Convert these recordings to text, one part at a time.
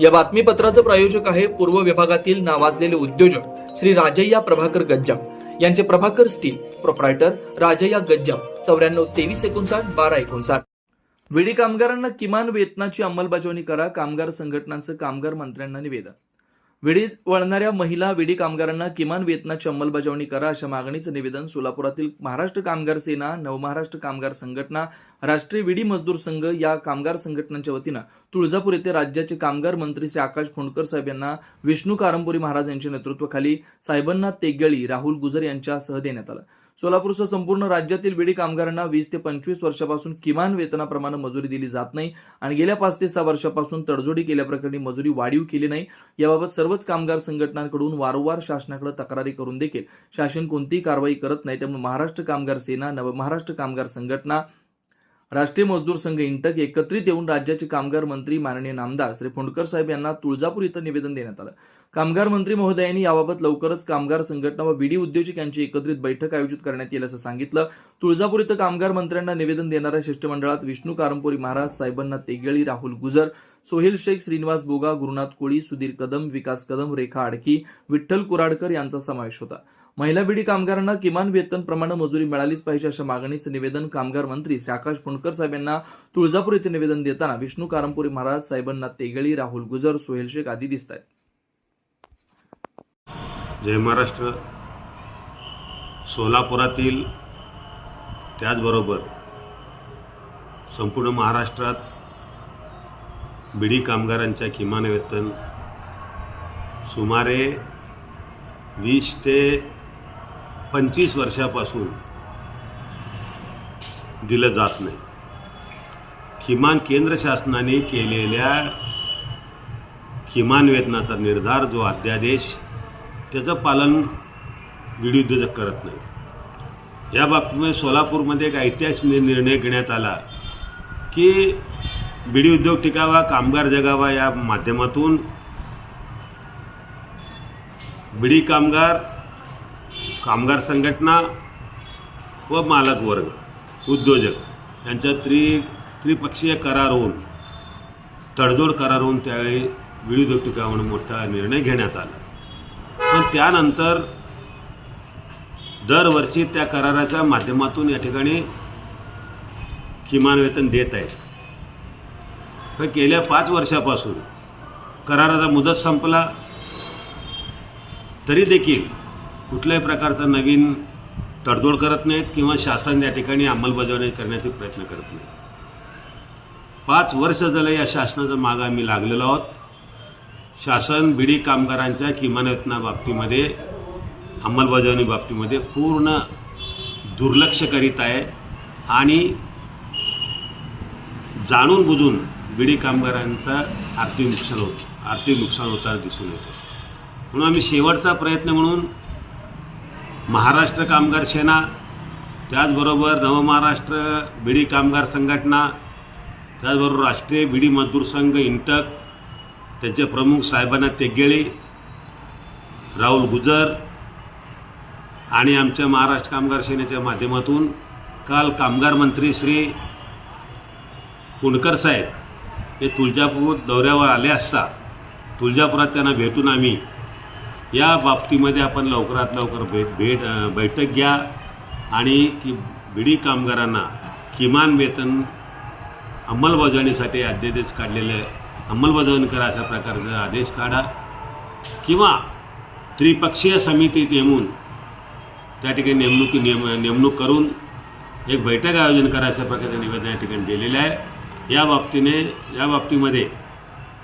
या बातमीपत्राचं प्रायोजक आहे पूर्व विभागातील नावाजलेले उद्योजक श्री राजय्या प्रभाकर गज्जाम. यांचे प्रभाकर स्टील प्रोप्रायटर राजय्या गज्जाम. चौऱ्याण्णव तेवीस एकोणसाठ बारा एकोणसाठ. विडी कामगारांना किमान वेतनाची अंमलबजावणी करा. कामगार संघटनांचं कामगार मंत्र्यांना निवेदन. विडीत वळणाऱ्या महिला विडी कामगारांना किमान वेतनाची अंमलबजावणी करा अशा मागणीचं निवेदन सोलापुरातील महाराष्ट्र कामगार सेना नवमहाराष्ट्र कामगार संघटना राष्ट्रीय विडी मजदूर संघ या कामगार संघटनांच्या वतीनं तुळजापूर येथे राज्याचे कामगार मंत्री श्री आकाश फोंडकर साहेब यांना विष्णू कारंपुरी महाराज यांच्या नेतृत्वाखाली साहेबांना तेगळी राहुल गुजर यांच्यासह देण्यात आलं. सोलापूरसह संपूर्ण राज्यातील बीडी कामगारांना वीस ते पंचवीस वर्षापासून किमान वेतनाप्रमाणे मजुरी दिली जात नाही आणि गेल्या पाच ते सहा वर्षापासून तडजोडी केल्याप्रकरणी मजुरी वाढीव केली नाही. याबाबत सर्वच कामगार संघटनांकडून वारंवार शासनाकडे तक्रारी करून देखील शासन कोणतीही कारवाई करत नाही. त्यामुळे महाराष्ट्र कामगार सेना नव महाराष्ट्र कामगार संघटना राष्ट्रीय मजदूर संघ इंटक एकत्रित येऊन राज्याचे कामगार मंत्री माननीय नामदार श्री फोंडकर साहेब यांना तुळजापूर इथं निवेदन देण्यात आलं. कामगार मंत्री महोदयांनी याबाबत लवकरच कामगार संघटना व विडी उद्योजक यांची एकत्रित बैठक आयोजित करण्यात येईल असं सांगितलं. तुळजापूर इथं कामगार मंत्र्यांना निवेदन देणाऱ्या शिष्टमंडळात विष्णू कारंपुरी महाराज साहेबांना तेगळी राहुल गुजर सोहेल शेख श्रीनिवास बोगा गुरुनाथ कोळी सुधीर कदम विकास कदम रेखा आडकी विठ्ठल कुराडकर यांचा समावेश होता. महिला बिडी कामगारांना किमान वेतनप्रमाणे मजुरी मिळालीच पाहिजे अशा मागणीचं निवेदन कामगार मंत्री श्री आकाश फुंडकर साहेब यांना तुळजापूर येथे निवेदन देताना विष्णू कारंपुरी महाराज साहेबांना तेगळी राहुल गुजर सोहेल शेख आदी दिसत आहेत. जय महाराष्ट्र. सोलापुरातील त्याचबरोबर संपूर्ण महाराष्ट्रात बिडी कामगारांच्या किमान वेतन सुमारे वीस ते पंचवीस वर्षापासून दिलं जात नाही. किमान केंद्र शासनाने केलेल्या किमान वेतनाचा निर्धार जो अध्यादेश त्याचं पालन विडी उद्योजक करत नाही. या बाबतीमध्ये सोलापूरमध्ये एक ऐतिहासिक निर्णय घेण्यात आला की बिडी उद्योग टिकावा कामगार जगावा या माध्यमातून बिडी कामगार कामगार संघटना व मालक वर्ग उद्योजक यांच्या त्रि त्रिपक्षीय करार होऊन तडजोड करार होऊन त्यावेळी विविध उद्योग म्हणून मोठा निर्णय घेण्यात आला. पण त्यानंतर दरवर्षी त्या कराराच्या माध्यमातून या ठिकाणी किमान वेतन देत आहेत. पण गेल्या पाच वर्षापासून कराराचा मुदत संपला तरी देखील कुठल्याही प्रकारचा नवीन तडजोड करत नाहीत किंवा शासन या ठिकाणी अंमलबजावणी करण्याचे प्रयत्न करत नाही पाच वर्ष झालं या शासनाचा माग आम्ही लागलेलो आहोत. शासन बिडी कामगारांच्या किमान वेतना बाबतीमध्ये अंमलबजावणी बाबतीमध्ये पूर्ण दुर्लक्ष करीत आहे आणि जाणून बुजून बिडी कामगारांचा आर्थिक नुकसान होत आर्थिक नुकसान होताना दिसून येतं. म्हणून आम्ही शेवटचा प्रयत्न म्हणून महाराष्ट्र कामगार सेना त्याचबरोबर नवमहाराष्ट्र बिडी कामगार संघटना त्याचबरोबर राष्ट्रीय बिडी मजदूर संघ इंटक त्यांचे प्रमुख साहेबांना तेगेळे राहुल गुजर आणि आमच्या महाराष्ट्र कामगार सेनेच्या माध्यमातून काल कामगार मंत्री श्री कुणकर साहेब हे तुळजापूर दौऱ्यावर आले असता तुळजापुरात त्यांना भेटून आम्ही या बाबतीमध्ये आपण लवकरात लवकर भेट भेट बैठक घ्या आणि की बिडी कामगारांना किमान वेतन अंमलबजावणीसाठी अध्यादेश काढलेले अंमलबजावणी करा अशा प्रकारचा आदेश काढा. किंवा त्रिपक्षीय समिती नेमून त्या ठिकाणी नेमणुकी नेम नेमणूक करून एक बैठक आयोजन करा अशा प्रकारचं निवेदन या ठिकाणी दिलेलं आहे. या बाबतीने या बाबतीमध्ये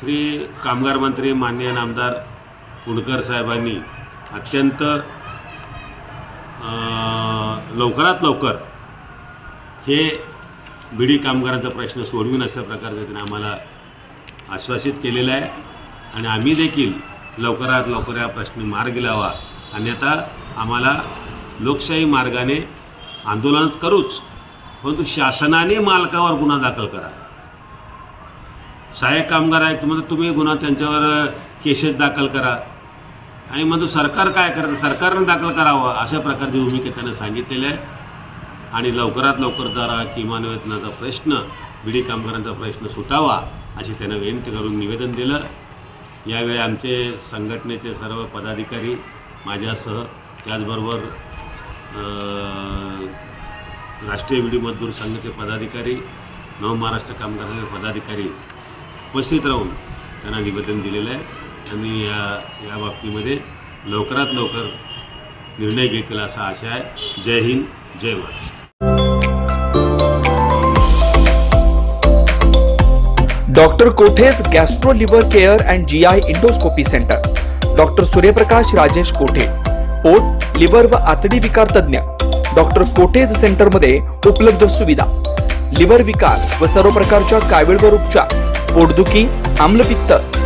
श्री कामगार मंत्री माननीय नामदार कुणकर साहेबांनी अत्यंत लवकरात लवकर हे बिडी कामगारांचा प्रश्न सोडवीन अशा प्रकारचं त्यांनी आम्हाला आश्वासित केलेलं आहे. आणि आम्ही देखील लवकरात लवकर या प्रश्नी मार्ग लावा. अन्यथा आम्हाला लोकशाही मार्गाने आंदोलन करूच परंतु शासनाने मालकावर गुन्हा दाखल करा. सहाय्यक कामगार आहेत म्हणजे तुम्ही गुन्हा त्यांच्यावर केसेस दाखल करा. आणि मग सरकार काय करतं? सरकारनं दाखल करावं अशा प्रकारची भूमिका त्यानं सांगितलेली आहे. आणि लवकरात लवकर जरा किमान वेतनाचा प्रश्न बिडी कामगारांचा प्रश्न सुटावा अशी त्यानं विनंती करून निवेदन दिलं. यावेळी आमचे संघटनेचे सर्व पदाधिकारी माझ्यासह त्याचबरोबर राष्ट्रीय विडी मजदूर संघाचे पदाधिकारी नवमहाराष्ट्र कामगारांचे पदाधिकारी उपस्थित राहून त्यांना निवेदन दिलेलं आहे. आणि या या बाबतीमध्ये लवकरात लवकर निर्णय घेतील असा आशा आहे. Jai Hind Jai Maharashtra. Doctor Kothe's gastro liver care and G I endoscopy centre. Doctor Suryaprakash Rajesh Kothe. पोट लिव्हर व आतडी विकार तज्ज्ञ. डॉक्टर कोठेज सेंटरमध्ये उपलब्ध सुविधा. लिव्हर विकार व सर्व प्रकारच्या कावीळवर उपचार पोटदुखी आम्लपित्त